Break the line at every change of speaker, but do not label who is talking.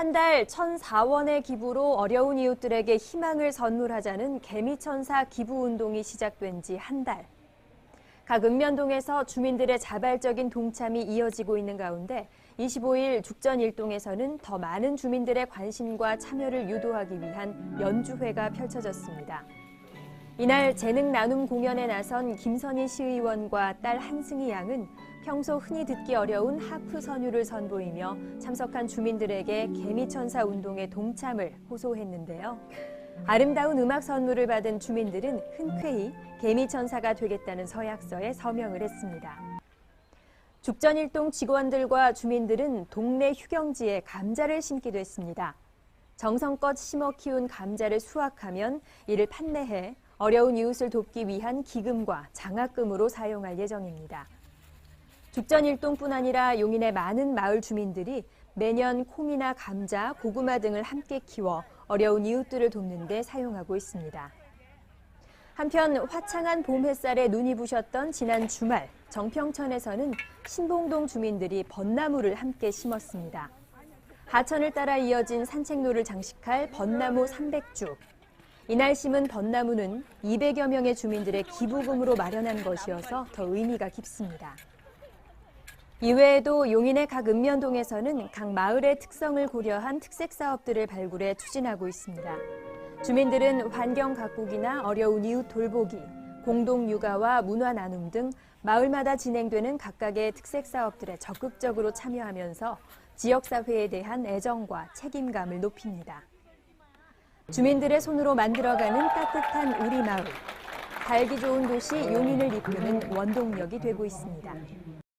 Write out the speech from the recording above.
한 달 1,004원의 기부로 어려운 이웃들에게 희망을 선물하자는 개미천사 기부 운동이 시작된 지 한 달. 각 읍면동에서 주민들의 자발적인 동참이 이어지고 있는 가운데 25일 죽전 일동에서는 더 많은 주민들의 관심과 참여를 유도하기 위한 연주회가 펼쳐졌습니다. 이날 재능 나눔 공연에 나선 김선희 시의원과 딸 한승희 양은 평소 흔히 듣기 어려운 하프 선율을 선보이며 참석한 주민들에게 개미천사 운동에 동참을 호소했는데요. 아름다운 음악 선물을 받은 주민들은 흔쾌히 개미천사가 되겠다는 서약서에 서명을 했습니다. 죽전일동 직원들과 주민들은 동네 휴경지에 감자를 심기도 했습니다. 정성껏 심어 키운 감자를 수확하면 이를 판매해 어려운 이웃을 돕기 위한 기금과 장학금으로 사용할 예정입니다. 죽전 일동뿐 아니라 용인의 많은 마을 주민들이 매년 콩이나 감자, 고구마 등을 함께 키워 어려운 이웃들을 돕는 데 사용하고 있습니다. 한편 화창한 봄 햇살에 눈이 부셨던 지난 주말 정평천에서는 신봉동 주민들이 벚나무를 함께 심었습니다. 하천을 따라 이어진 산책로를 장식할 벚나무 300주. 이날 심은 벚나무는 200여 명의 주민들의 기부금으로 마련한 것이어서 더 의미가 깊습니다. 이외에도 용인의 각 읍면동에서는 각 마을의 특성을 고려한 특색 사업들을 발굴해 추진하고 있습니다. 주민들은 환경 가꾸기나 어려운 이웃 돌보기, 공동 육아와 문화 나눔 등 마을마다 진행되는 각각의 특색 사업들에 적극적으로 참여하면서 지역 사회에 대한 애정과 책임감을 높입니다. 주민들의 손으로 만들어가는 따뜻한 우리 마을. 살기 좋은 도시 용인을 이끄는 원동력이 되고 있습니다.